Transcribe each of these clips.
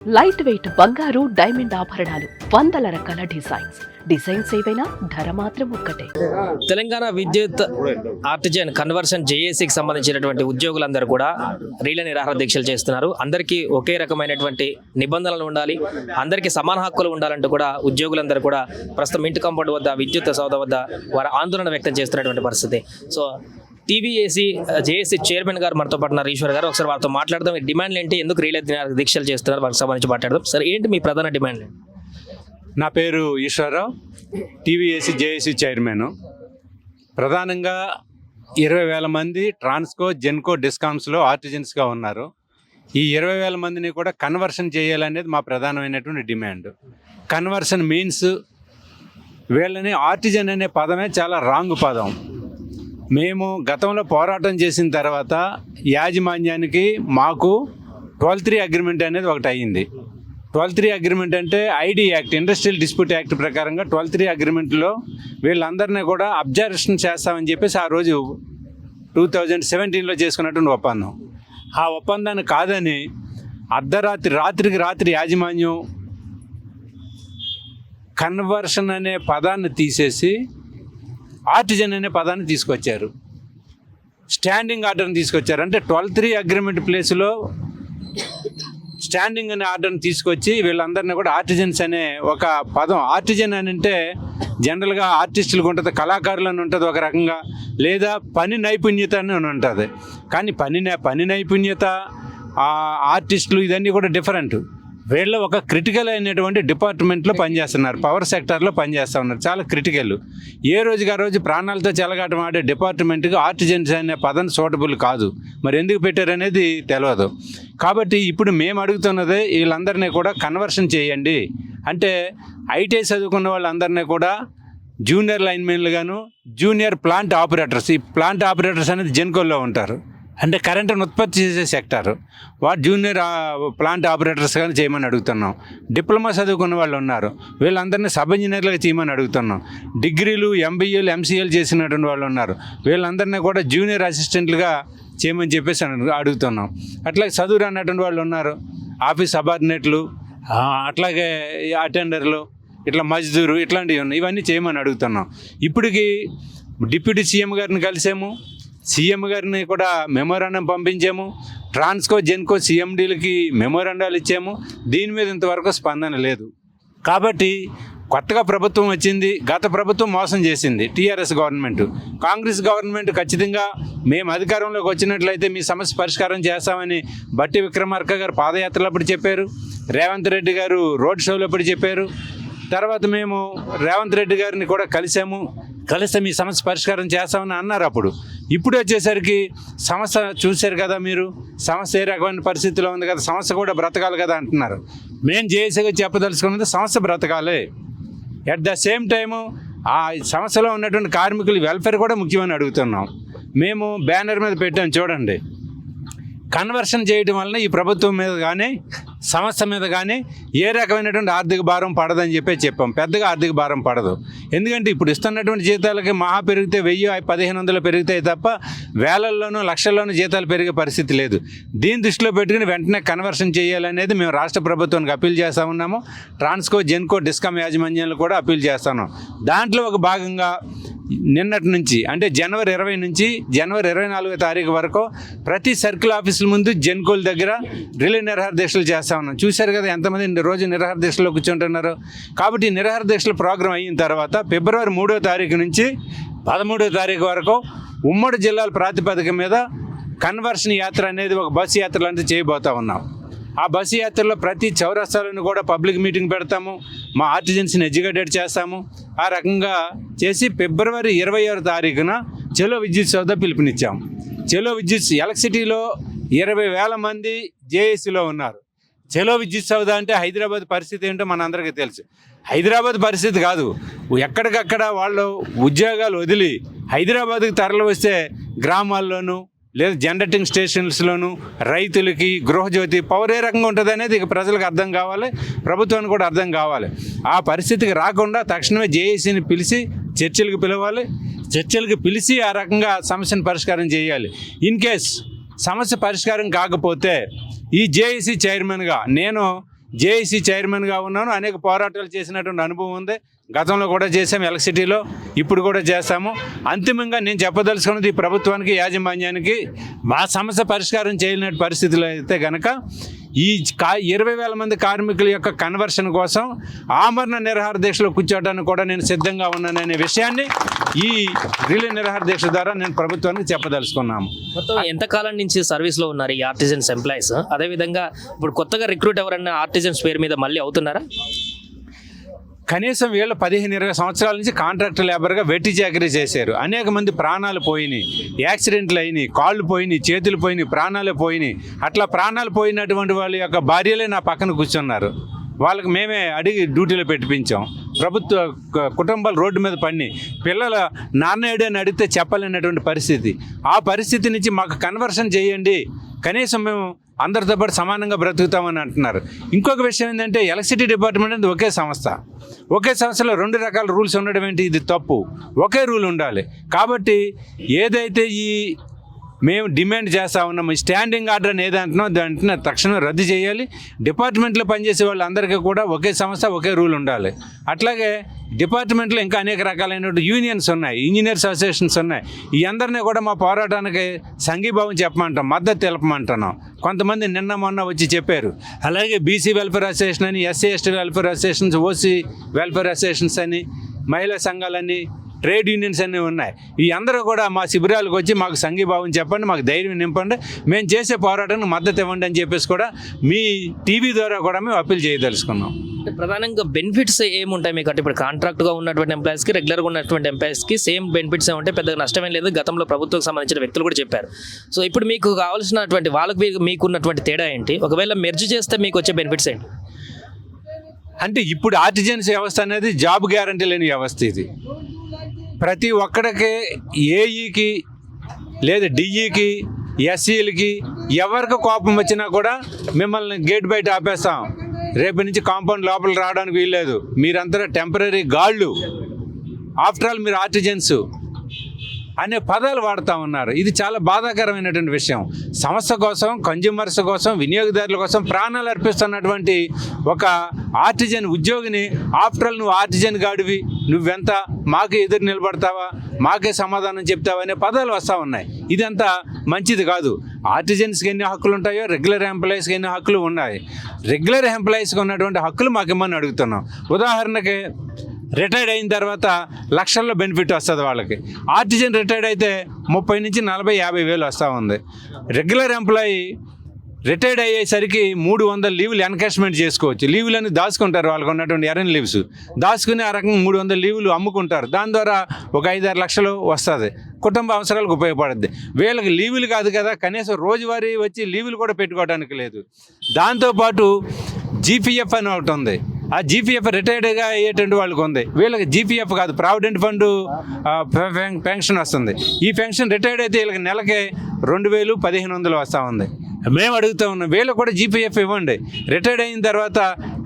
Light weight బంగారు diamond ఆభరణాలు వందల రకాల డిజైన్స్ డిజైన్స్ ఏవైనా? ధర మాత్రం ఒక్కటే. తెలంగాణ విద్యుత్ ఆర్టిజన్ కన్వర్షన్ జేఏసీకి సంబంధించినటువంటి ఉద్యోగులందరూ కూడా రీల నిరాహార దీక్షలు చేస్తున్నారు. అందరికీ ఒకే రకమైనటువంటి నిబంధనలు ఉండాలి. అందరికీ సమాన హక్కులు ఉండాలంటూ కూడా ఉద్యోగులందరూ కూడా ప్రస్తుతం ఇంటి కాంపౌండ్ వద్ద విద్యుత్ సౌద వద్ద వారు ఆందోళన వ్యక్తం చేస్తున్నటువంటి పరిస్థితి. సో టీవీఏసీ జేఏసీ చైర్మన్ గారు మనతో పాటు ఈశ్వర్ గారు ఒకసారి వారితో మాట్లాడదాం. డిమాండ్లు ఏంటి? ఎందుకు రీల దీక్షలు చేస్తున్నారు? వారికి సంబంధించి మాట్లాడదాం. సరే ఏంటి మీ ప్రధాన డిమాండ్లు నా పేరు ఈశ్వరరావు టీవీఏసీ జేఏసీ చైర్మన్. ప్రధానంగా ఇరవై వేల మంది ట్రాన్స్కో జెన్కో డిస్కామ్స్లో ఆర్టిజన్స్గా ఉన్నారు. ఈ ఇరవై వేల మందిని కూడా కన్వర్షన్ చేయాలనేది మా ప్రధానమైనటువంటి డిమాండ్. కన్వర్షన్ మీన్స్ వీళ్ళని ఆర్టిజన్ అనే పదమే చాలా రాంగ్ పదం. మేము గతంలో పోరాటం చేసిన తర్వాత యాజమాన్యానికి మాకు ట్వెల్వ్ త్రీ అగ్రిమెంట్ అనేది ఒకటి అయ్యింది. ట్వెల్వ్ త్రీ అగ్రిమెంట్ అంటే ID act industrial dispute act ప్రకారంగా ట్వెల్వ్ త్రీ అగ్రిమెంట్లో వీళ్ళందరినీ కూడా అబ్జర్వేషన్ చేస్తామని చెప్పేసి ఆ రోజు టూ థౌజండ్ సెవెంటీన్లో చేసుకున్నటువంటి ఒప్పందం. ఆ ఒప్పందాన్ని కాదని అర్ధరాత్రి రాత్రికి రాత్రి యాజమాన్యం కన్వర్షన్ అనే పదాన్ని తీసేసి ఆర్టిజన్ అనే పదాన్ని తీసుకొచ్చారు. స్టాండింగ్ ఆర్డర్ని తీసుకొచ్చారు. అంటే ట్వెల్వ్ త్రీ అగ్రిమెంట్ ప్లేస్లో స్టాండింగ్ అనే ఆర్డర్ని తీసుకొచ్చి వీళ్ళందరినీ కూడా ఆర్టిజన్స్ అనే ఒక పదం. ఆర్టిజన్ అని అంటే జనరల్గా ఆర్టిస్టులకు ఉంటుంది కళాకారులు అని ఉంటుంది ఒక రకంగా లేదా పని నైపుణ్యత అని ఉంటుంది. కానీ పని పని నైపుణ్యత ఆర్టిస్టులు ఇవన్నీ కూడా డిఫరెంట్ వీళ్ళు ఒక క్రిటికల్ అయినటువంటి డిపార్ట్మెంట్లో పనిచేస్తున్నారు. పవర్ సెక్టార్లో పనిచేస్తూ ఉన్నారు. చాలా క్రిటికల్ ఏ రోజుకి ఆ రోజు ప్రాణాలతో చెలగాటం ఆడే డిపార్ట్మెంట్కి ఆర్టిజన్స్ అనే పదం సూటబుల్ కాదు. మరి ఎందుకు పెట్టారనేది తెలియదు కాబట్టి ఇప్పుడు మేము అడుగుతున్నదే వీళ్ళందరినీ కూడా కన్వర్షన్ చేయండి. అంటే ఐటీఐ చదువుకున్న వాళ్ళందరినీ కూడా జూనియర్ లైన్మెన్లు గాను జూనియర్ ప్లాంట్ ఆపరేటర్స్ ఈ ప్లాంట్ ఆపరేటర్స్ అనేది జెన్కోల్లో ఉంటారు. అంటే కరెంటును ఉత్పత్తి చేసే సెక్టార్. వాడు జూనియర్ ప్లాంట్ ఆపరేటర్స్ కానీ చేయమని అడుగుతున్నాం. డిప్లొమా చదువుకున్న వాళ్ళు ఉన్నారు. వీళ్ళందరినీ సబ్ ఇంజనీర్లుగా చేయమని అడుగుతున్నాం. డిగ్రీలు ఎంబీఏలు ఎంసీఏలు చేసినటువంటి వాళ్ళు ఉన్నారు. వీళ్ళందరినీ కూడా జూనియర్ అసిస్టెంట్లుగా చేయమని చెప్పేసి అడుగుతున్నాం. అట్లాగే చదువు రానటువంటి వాళ్ళు ఉన్నారు. ఆఫీస్ సబార్డినేట్లు అట్లాగే అటెండర్లు ఇట్లా మజ్దూరు ఇట్లాంటివి ఉన్నాయి. ఇవన్నీ చేయమని అడుగుతున్నాం. ఇప్పటికి డిప్యూటీ సీఎం గారిని కలిసాము. సీఎం గారిని కూడా మెమోరాండం పంపించాము. ట్రాన్స్కో జెన్కో సీఎండీలకి మెమోరాండాలు ఇచ్చాము. దీని మీద ఇంతవరకు స్పందన లేదు. కాబట్టి కొత్తగా ప్రభుత్వం వచ్చింది గత ప్రభుత్వం మోసం చేసింది టీఆర్ఎస్ గవర్నమెంట్. కాంగ్రెస్ గవర్నమెంట్ ఖచ్చితంగా మేము అధికారంలోకి వచ్చినట్లయితే మీ సమస్య పరిష్కారం చేస్తామని బట్టి విక్రమార్క గారు పాదయాత్రలప్పుడు చెప్పారు. రేవంత్ రెడ్డి గారు రోడ్ షోలో అప్పుడు చెప్పారు. తర్వాత మేము రేవంత్ రెడ్డి గారిని కూడా కలిసాము. కలిస్తే మీ సమస్య పరిష్కారం చేస్తామని అన్నారు అప్పుడు. ఇప్పుడు వచ్చేసరికి సమస్య చూశారు కదా మీరు? సమస్య ఏ రకమైన పరిస్థితిలో ఉంది కదా? సమస్య కూడా బ్రతకాలి కదా అంటున్నారు. మేము జేఏసీగా చెప్పదలుచుకున్నది సమస్య బ్రతకాలి. ఎట్ ద సేమ్ టైము ఆ సమస్యలో ఉన్నటువంటి కార్మికుల వెల్ఫేర్ కూడా ముఖ్యమని అడుగుతున్నాం. మేము బ్యానర్ మీద పెట్టాం చూడండి. కన్వర్షన్ చేయడం వలన ఈ ప్రభుత్వం మీద కానీ సంస్థ మీద కానీ ఏ రకమైనటువంటి ఆర్థిక భారం పడదని చెప్పి చెప్పాం. పెద్దగా ఆర్థిక భారం పడదు. ఎందుకంటే ఇప్పుడు ఇస్తున్నటువంటి జీతాలకి మహా పెరిగితే వెయ్యి పదిహేను వందలు పెరుగుతాయి తప్ప వేలల్లోనూ లక్షల్లోనూ జీతాలు పెరిగే పరిస్థితి లేదు. దీని దృష్టిలో పెట్టుకుని వెంటనే కన్వర్షన్ చేయాలనేది మేము రాష్ట్ర ప్రభుత్వానికి అప్పీల్ చేస్తూ ఉన్నాము. ట్రాన్స్కో జెన్కో డిస్కామ్ యాజమాన్యాలు కూడా అప్పీల్ చేస్తాను. దాంట్లో ఒక భాగంగా నిన్నటి నుంచి అంటే జనవరి ఇరవై నుంచి జనవరి ఇరవై నాలుగో తారీఖు వరకు ప్రతి సర్కిల్ ఆఫీసుల ముందు జెన్కోల్ దగ్గర రిలే నిరహార దీక్షలు చేస్తా ఉన్నాం. చూశారు కదా ఎంతమంది రోజు నిరహార దీక్షలో కూర్చుంటున్నారు? కాబట్టి నిరాహార నిరహార దీక్షల ప్రోగ్రాం అయిన తర్వాత ఫిబ్రవరి మూడో తారీఖు నుంచి పదమూడో తారీఖు వరకు ఉమ్మడి జిల్లాల ప్రాతిపదిక మీద కన్వర్షన్ యాత్ర అనేది ఒక బస్సు యాత్ర లాంటిది చేయబోతా ఉన్నాం. ఆ బస్సు యాత్రలో ప్రతి చౌరస్తాలను కూడా పబ్లిక్ మీటింగ్ పెడతాము. మా ఆర్టిజన్స్ని ఎడ్యుకేటెడ్ చేస్తాము. ఆ రకంగా చేసి ఫిబ్రవరి ఇరవై ఆరు తారీఖున చెలో విద్యుత్ సౌద పిలుపునిచ్చాం. చెలో విద్యుత్ ఎలక్ట్రిసిటీలో ఇరవై వేల మంది జేఏసీలో ఉన్నారు. చెలో విద్యుత్ సౌద అంటే హైదరాబాద్ పరిస్థితి ఏంటో మనందరికీ తెలుసు. హైదరాబాద్ పరిస్థితి కాదు. ఎక్కడికక్కడ వాళ్ళు ఉద్యోగాలు వదిలి హైదరాబాద్కి తరలి వస్తే గ్రామాల్లోనూ లేదా జనరేటింగ్ స్టేషన్స్లోను రైతులకి గృహజ్యోతి పవర్ ఏ రకంగా ఉంటుంది అనేది ఇక ప్రజలకు అర్థం కావాలి ప్రభుత్వానికి కూడా అర్థం కావాలి. ఆ పరిస్థితికి రాకుండా తక్షణమే జేఏసీని పిలిచి చర్చలకు పిలవాలి చర్చలకు పిలిచి ఆ రకంగా సమస్యను పరిష్కారం చేయాలి. ఇన్ కేస్ సమస్య పరిష్కారం కాకపోతే ఈ జేఏసీ చైర్మన్గా నేను జేఏసీ చైర్మన్గా ఉన్నాను. అనేక పోరాటాలు చేసినటువంటి అనుభవం ఉంది. గతంలో కూడా చేసాము ఎలక్ట్రిసిటీలో ఇప్పుడు కూడా చేస్తాము. అంతిమంగా నేను చెప్పదలుచుకున్నది ఈ ప్రభుత్వానికి యాజమాన్యానికి మా సమస్య పరిష్కారం చేయలేని పరిస్థితులు అయితే కనుక ఈ కా ఇరవై వేల మంది కార్మికుల యొక్క కన్వర్షన్ కోసం ఆమరణ నిరహార దీక్షలో కూర్చోవడానికి కూడా నేను సిద్ధంగా ఉన్నాననే విషయాన్ని ఈ రిలే నిరహార దీక్ష ద్వారా నేను ప్రభుత్వానికి చెప్పదలుచుకున్నాము. మొత్తం ఎంత కాలం నుంచి సర్వీస్లో ఉన్నారు ఈ ఆర్టిజన్స్ ఎంప్లాయీస్? అదేవిధంగా ఇప్పుడు కొత్తగా రిక్రూట్ ఎవరన్నా ఆర్టిజన్స్ పేరు మీద మళ్ళీ అవుతున్నారా? కనీసం వీళ్ళు పదిహేను ఇరవై సంవత్సరాల నుంచి కాంట్రాక్ట్ లేబర్గా వెట్టి చాకరీ చేశారు. అనేక మంది ప్రాణాలు పోయినాయి. యాక్సిడెంట్లు అయినాయి. కాళ్ళు పోయినాయి. చేతులు పోయినాయి. ప్రాణాలు పోయినాయి. అట్లా ప్రాణాలు పోయినటువంటి వాళ్ళ యొక్క భార్యలే నా పక్కన కూర్చున్నారు. వాళ్ళకి మేమే అడిగి డ్యూటీలో పెట్టిపించాం. ప్రభుత్వ కుటుంబాలు రోడ్డు మీద పడి పిల్లల నాన్న ఏడని అని అడిగితే చెప్పలేనటువంటి పరిస్థితి. ఆ పరిస్థితి నుంచి మాకు కన్వర్షన్ చేయండి. కనీసం మేము అందరితో పాటు సమానంగా బ్రతుకుతామని అంటున్నారు. ఇంకొక విషయం ఏంటంటే ఎలక్ట్రిసిటీ డిపార్ట్మెంట్ అనేది ఒకే సంస్థ. ఒకే సంస్థలో రెండు రకాల రూల్స్ ఉండడం ఏంటి? ఇది తప్పు. ఒకే రూల్ ఉండాలి. కాబట్టి ఏదైతే ఈ మేము డిమాండ్ చేస్తా ఉన్నాము స్టాండింగ్ ఆర్డర్ అని ఏదంటున్నాం దాంట్లో తక్షణం రద్దు చేయాలి. డిపార్ట్మెంట్లో పనిచేసే వాళ్ళందరికీ కూడా ఒకే సంస్థ ఒకే రూల్ ఉండాలి. అట్లాగే డిపార్ట్మెంట్లో ఇంకా అనేక రకాలైన యూనియన్స్ ఉన్నాయి ఇంజనీర్స్ అసోసియేషన్స్ ఉన్నాయి. ఈ అందరినీ కూడా మా పోరాటానికి సంఘీభావం చెప్పమంటాం మద్దతు తెలపమంటున్నాం. కొంతమంది నిన్న మొన్న వచ్చి చెప్పారు. అలాగే బీసీ వెల్ఫేర్ అసోసియేషన్ అని SC ST welfare associations OC welfare associations అని మహిళా సంఘాలని ట్రేడ్ యూనియన్స్ అన్నీ ఉన్నాయి. ఈ అందరూ కూడా మా శిబిరాలకు వచ్చి మాకు సంఘీభావం చెప్పండి మాకు ధైర్యం నింపండి. మేము చేసే పోరాటానికి మద్దతు ఇవ్వండి అని చెప్పేసి కూడా మీ టీవీ ద్వారా కూడా మేము అప్పీల్ చేయదలుచుకున్నాం. ప్రధానంగా బెనిఫిట్స్ ఏముంటాయి మీకు? అంటే ఇప్పుడు కాంట్రాక్ట్గా ఉన్నటువంటి ఎంప్లాయీస్కి రెగ్యులర్గా ఉన్నటువంటి ఎంప్లాయీస్కి సేమ్ బెనిఫిట్స్ ఏమంటే పెద్దగా నష్టమేం లేదు. గతంలో ప్రభుత్వం సంబంధించిన వ్యక్తులు కూడా చెప్పారు. సో ఇప్పుడు మీకు కావాల్సినటువంటి వాళ్ళకి మీకు- మీకు ఉన్నటువంటి తేడా ఏంటి? ఒకవేళ మెర్జ్ చేస్తే మీకు వచ్చే బెనిఫిట్స్ ఏంటి? అంటే ఇప్పుడు ఆర్టిజన్స్ వ్యవస్థ అనేది జాబ్ గ్యారంటీ లేని వ్యవస్థ ఇది. ప్రతి ఒక్కడికి ఏఈకి లేదా డిఈకి ఎస్సీలకి ఎవరికి కోపం వచ్చినా కూడా మిమ్మల్ని గేట్ బయట ఆపేస్తాం. రేపు నుంచి కాంపౌండ్ లోపల రావడానికి వీల్లేదు. మీరంతా టెంపరీ గాళ్ళు. ఆఫ్టర్ ఆల్ మీరు ఆర్టిజన్స్. అనే పదాలు వాడుతూ ఉన్నారు. ఇది చాలా బాధాకరమైనటువంటి విషయం. సంస్థ కోసం కన్జ్యూమర్స్ కోసం వినియోగదారుల కోసం ప్రాణాలు అర్పిస్తున్నటువంటి ఒక ఆర్టిజన్ ఉద్యోగిని ఆఫ్టర్ ఆల్ నువ్వు ఆర్టిజన్ గాడివి నువ్వెంత మాకే ఎదురు నిలబడతావా మాకే సమాధానం చెప్తావా అనే పదాలు వస్తూ ఉన్నాయి. ఇదంతా మంచిది కాదు. ఆర్టిజన్స్కి ఎన్ని హక్కులు ఉంటాయో రెగ్యులర్ ఎంప్లాయీస్కి ఎన్ని హక్కులు ఉన్నాయి. రెగ్యులర్ ఎంప్లాయీస్కి ఉన్నటువంటి హక్కులు మాకు ఇమ్మని అడుగుతున్నాం. ఉదాహరణకి రిటైర్డ్ అయిన తర్వాత లక్షల్లో బెనిఫిట్ వస్తుంది వాళ్ళకి. ఆర్టిజన్ రిటైర్డ్ అయితే ముప్పై నుంచి నలభై యాభై వేలు వస్తూ ఉంది. రెగ్యులర్ ఎంప్లాయీ రిటైర్డ్ అయ్యేసరికి మూడు వందల లీవులు ఎన్కాష్మెంట్ చేసుకోవచ్చు. లీవులని దాచుకుంటారు వాళ్ళకు ఉన్నటువంటి ఎరన్ లీవ్స్. దాచుకుని ఆ రకంగా మూడు వందల లీవులు అమ్ముకుంటారు. దాని ద్వారా ఒక ఐదారు లక్షలు వస్తుంది. కుటుంబ అవసరాలకు ఉపయోగపడుద్ది. వీళ్ళకి లీవులు కాదు కదా కనీసం రోజువారీ వచ్చి లీవులు కూడా పెట్టుకోవడానికి లేదు. దాంతోపాటు జీపీఎఫ్ అని ఒకటి ఉంది. ఆ జీపీఎఫ్ రిటైర్డ్గా అయ్యేటువంటి వాళ్ళకి ఉంది. వీళ్ళకి జీపీఎఫ్ కాదు ప్రావిడెంట్ ఫండ్ పెన్షన్ వస్తుంది. ఈ పెన్షన్ రిటైర్డ్ అయితే వీళ్ళకి నెలకి రెండు వేలు పదిహేను వందలు వస్తూ ఉంది. మేము అడుగుతూ ఉన్నాం వీళ్ళకి కూడా జీపీఎఫ్ ఇవ్వండి. రిటైర్డ్ అయిన తర్వాత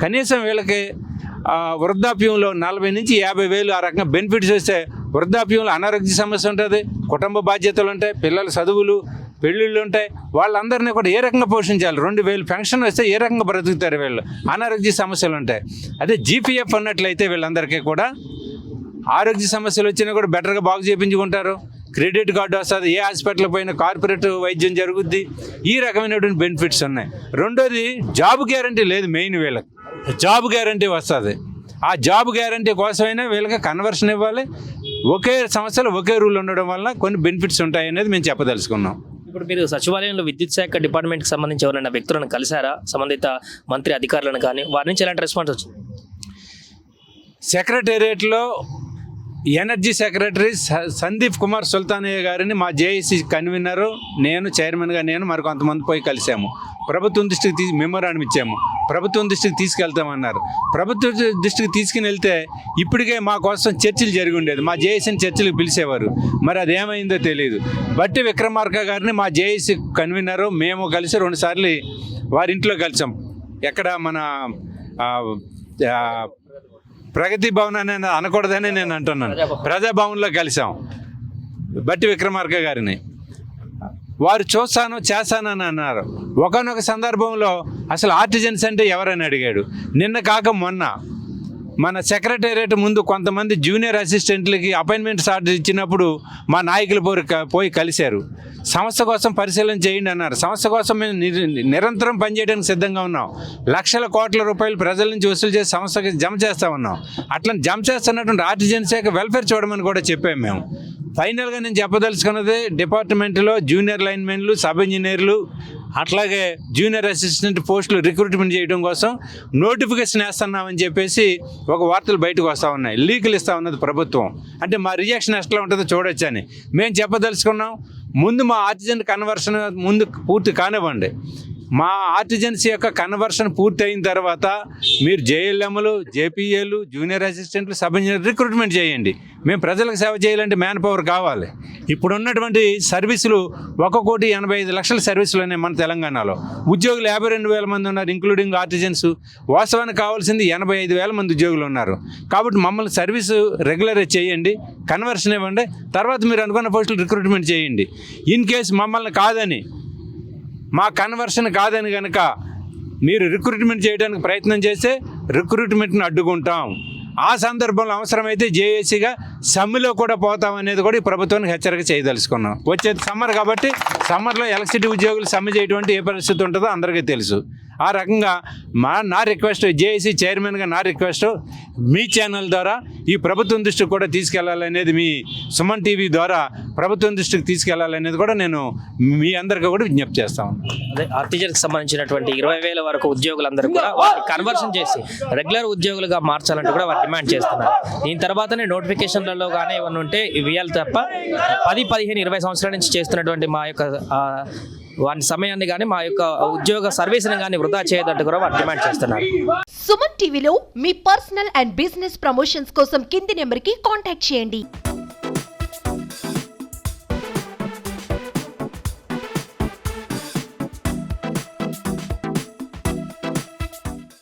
కనీసం వీళ్ళకి వృద్ధాప్యంలో నలభై నుంచి యాభై వేలు ఆ రకంగా బెనిఫిట్స్ వస్తే వృద్ధాప్యంలో అనారోగ్య సమస్య ఉంటుంది కుటుంబ బాధ్యతలు ఉంటాయి పిల్లల చదువులు పెళ్ళిళ్ళు ఉంటాయి. వాళ్ళందరినీ కూడా ఏ రకంగా పోషించాలి? రెండు వేలు పెన్షన్ వస్తే ఏ రకంగా బ్రతుకుతారు వీళ్ళు? అనారోగ్య సమస్యలు ఉంటాయి. అదే జీపీఎఫ్ అన్నట్లయితే వీళ్ళందరికీ కూడా ఆరోగ్య సమస్యలు వచ్చినా కూడా బెటర్గా బాగు చేయించుకుంటారు క్రెడిట్ కార్డు వస్తుంది ఏ హాస్పిటల్ పోయినా కార్పొరేట్ వైద్యం జరుగుద్ది. ఈ రకమైనటువంటి బెనిఫిట్స్ ఉన్నాయి. రెండోది జాబ్ గ్యారంటీ లేదు మెయిన్ వీళ్ళకి. జాబ్ గ్యారంటీ వస్తుంది. ఆ జాబ్ గ్యారంటీ కోసమైనా వీళ్ళకి కన్వర్షన్ ఇవ్వాలి. ఒకే సంస్థలో ఒకే రూల్ ఉండడం వల్ల కొన్ని బెనిఫిట్స్ ఉంటాయి అనేది మేము చెప్పదలుచుకున్నాం. ఇప్పుడు మీరు సచివాలయంలో విద్యుత్ శాఖ డిపార్ట్మెంట్కి సంబంధించి ఎవరైనా వ్యక్తులను కలిశారా? సంబంధిత మంత్రి అధికారులను కానీ? వారి నుంచి ఎలాంటి రెస్పాన్స్ వచ్చింది? సెక్రటేరియట్లో ఎనర్జీ సెక్రటరీ స- సందీప్ కుమార్ సుల్తానయ్య గారిని మా జేఏసీ కన్వీనరు. నేను చైర్మన్గా నేను మరి కొంతమంది పోయి కలిసాము ప్రభుత్వం దృష్టికి తీ మెమోరాండం ఇచ్చాము. ప్రభుత్వం దృష్టికి తీసుకెళ్తామన్నారు. ప్రభుత్వ దృష్టికి తీసుకుని వెళ్తే ఇప్పటికే మా కోసం చర్చలు జరిగి ఉండేది. మా జేఏసీని చర్చలకు పిలిచేవారు. మరి అది ఏమైందో తెలియదు బట్టి విక్రమార్క గారిని మా జేఏసీ కన్వీనరు మేము కలిసి రెండుసార్లు వారి ఇంట్లో కలిసాం. ఎక్కడ మన ప్రగతి భవన్ అని అనకూడదని నేను అంటున్నాను. ప్రజాభవన్లో కలిసాం. బట్టి విక్రమార్క గారిని. వారు చూస్తాను చేస్తానని అన్నారు. ఒకనొక సందర్భంలో అసలు ఆర్టిజన్స్ అంటే ఎవరని అడిగాడు. నిన్న కాక మొన్న మన సెక్రటేరియట్ ముందు కొంతమంది జూనియర్ అసిస్టెంట్లకి అపాయింట్మెంట్స్ ఆర్డర్ ఇచ్చినప్పుడు మా నాయకులు పోయి పోయి కలిశారు. సంస్థ కోసం పరిశీలన చేయండి అన్నారు. సంస్థ కోసం మేము నిరంతరం పనిచేయడానికి సిద్ధంగా ఉన్నాం. లక్షల కోట్ల రూపాయలు ప్రజల నుంచి వసూలు చేసి సంస్థకి జమ చేస్తా ఉన్నాం. అట్లా జమ చేస్తున్నటువంటి ఆర్టిజన్స్ యొక్క వెల్ఫేర్ చూడమని కూడా చెప్పాము మేము. ఫైనల్గా నేను చెప్పదలుచుకున్నది డిపార్ట్మెంట్లో జూనియర్ లైన్మెన్లు సబ్ ఇంజనీర్లు అట్లాగే జూనియర్ అసిస్టెంట్ పోస్టులు రిక్రూట్మెంట్ చేయడం కోసం నోటిఫికేషన్ వేస్తున్నామని చెప్పేసి ఒక వార్తలు బయటకు వస్తూ ఉన్నాయి. లీకులు ఇస్తా ఉన్నది ప్రభుత్వం. అంటే మా రియాక్షన్ ఎట్లా ఉంటుందో చూడొచ్చని మేము చెప్పదలుచుకున్నాం ముందు మా ఆక్సిజన్ కన్వర్షన్ ముందు పూర్తి కానివ్వండి. మా ఆర్టిజన్స్ యొక్క కన్వర్షన్ పూర్తి అయిన తర్వాత మీరు జేఎల్ఎంలు జేపీఏలు జూనియర్ అసిస్టెంట్లు సబ్ ఇంజనీర్ రిక్రూట్మెంట్ చేయండి. మేము ప్రజలకు సేవ చేయాలంటే మ్యాన్ పవర్ కావాలి. ఇప్పుడు ఉన్నటువంటి సర్వీసులు ఒక కోటి ఎనభై ఐదు లక్షల సర్వీసులు ఉన్నాయి మన తెలంగాణలో. ఉద్యోగులు యాభై రెండు వేల మంది ఉన్నారు ఇంక్లూడింగ్ ఆర్టిజన్స్. వాస్తవానికి కావాల్సింది ఎనభై ఐదు వేల మంది ఉద్యోగులు ఉన్నారు. కాబట్టి మమ్మల్ని సర్వీసు రెగ్యులర్ చేయండి కన్వర్షన్ ఇవ్వండి. తర్వాత మీరు అనుకున్న పోస్టులు రిక్రూట్మెంట్ చేయండి. ఇన్ కేసు మమ్మల్ని కాదని మా కన్వర్షన్ కాదని కనుక మీరు రిక్రూట్మెంట్ చేయడానికి ప్రయత్నం చేస్తే రిక్రూట్మెంట్ను అడ్డుకుంటాం. ఆ సందర్భంలో అవసరమైతే జేఏసీగా సమ్మెలో కూడా పోతాం అనేది కూడా ఈ ప్రభుత్వానికి హెచ్చరిక చేయదలుచుకున్నాం. వచ్చేది సమ్మర్ కాబట్టి సమ్మర్లో ఎలక్ట్రిసిటీ ఉద్యోగులు సమ్మె చేయటువంటి ఏ పరిస్థితి ఉంటుందో అందరికీ తెలుసు. ఆ రకంగా మా నా రిక్వెస్ట్ జేఏసీ చైర్మన్గా నా రిక్వెస్ట్ మీ ఛానల్ ద్వారా ఈ ప్రభుత్వం దృష్టికి కూడా తీసుకెళ్ళాలనేది మీ సుమన్ టీవీ ద్వారా ప్రభుత్వం దృష్టికి తీసుకెళ్ళాలనేది కూడా నేను మీ అందరికీ కూడా విజ్ఞప్తి చేస్తా ఉన్నాను అదే ఆర్టిజన్కి సంబంధించినటువంటి ఇరవై వేల వరకు ఉద్యోగులందరూ కూడా కన్వర్షన్ చేసి రెగ్యులర్ ఉద్యోగులుగా మార్చాలంటూ కూడా వారు డిమాండ్ చేస్తున్నారు. దీని తర్వాతనే ఆధ్వర్యంలో కానీ ఇవన్నీ ఉంటే ఇవ్వాలి తప్ప పది పదిహేను ఇరవై సంవత్సరాల నుంచి చేస్తున్నటువంటి మా యొక్క వారి సమయాన్ని కానీ మా యొక్క ఉద్యోగ సర్వీస్ని కానీ వృధా చేయదట్టు కూడా వారు డిమాండ్ చేస్తున్నారు. సుమన్ టీవీలో మీ పర్సనల్ అండ్ బిజినెస్ ప్రమోషన్స్ కోసం కింది నెంబర్కి కాంటాక్ట్ చేయండి.